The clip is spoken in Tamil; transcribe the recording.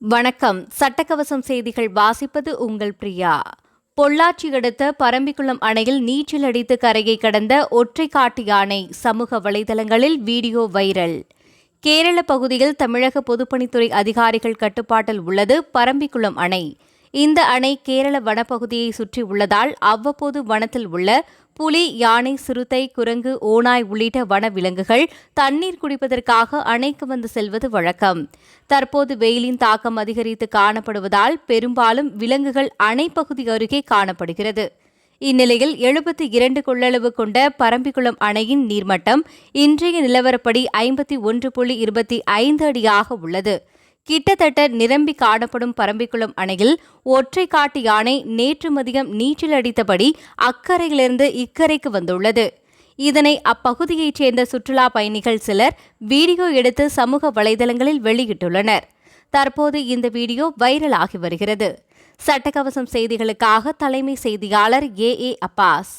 வணக்கம். சட்டக்கவசம் செய்திகள் வாசிப்பது உங்கள் பிரியா. பொள்ளாச்சி அடுத்த பரம்பிக்குளம் அணையில் நீச்சல் அடித்து கரையை கடந்த ஒற்றை காட்டு யானை சமூக வலைதளங்களில் வீடியோ வைரல். கேரள பகுதியில் தமிழக பொதுப்பணித்துறை அதிகாரிகள் கட்டுப்பாட்டில் உள்ளது பரம்பிக்குளம் அணை. இந்த அணை கேரள வனப்பகுதியை சுற்றி உள்ளதால் அவ்வப்போது வனத்தில் உள்ள புலி யானை சிறுத்தை குரங்கு ஓநாய் உள்ளிட்ட வனவிலங்குகள் தண்ணீர் குடிப்பதற்காக அணைக்கு வந்து செல்வது வழக்கம். தற்போது வெயிலின் தாக்கம் அதிகரித்து காணப்படுவதால் பெரும்பாலும் விலங்குகள் அணைப்பகுதி அருகே காணப்படுகிறது. இந்நிலையில் எழுபத்தி இரண்டு கொள்ளளவு கொண்ட பரம்பிக்குளம் அணையின் நீர்மட்டம் இன்றைய நிலவரப்படி ஐம்பத்தி ஒன்று புள்ளி இருபத்தி ஐந்து அடியாக உள்ளது. கிட்டத்தட்ட நிரம்பி காணப்படும் பரம்பிக்குளம் அணையில் ஒற்றை காட்டு யானை நேற்று மதியம் நீச்சல் அடித்தபடி அக்கறையிலிருந்து இக்கரைக்கு வந்துள்ளது. இதனை அப்பகுதியைச் சேர்ந்த சுற்றுலா பயணிகள் சிலர் வீடியோ எடுத்து சமூக வலைதளங்களில் வெளியிட்டுள்ளனர். தற்போது இந்த வீடியோ வைரலாகி வருகிறது. சட்டக்கவசம் செய்திகளுக்காக தலைமை செய்தியாளர் ஏ ஏ அப்பாஸ்.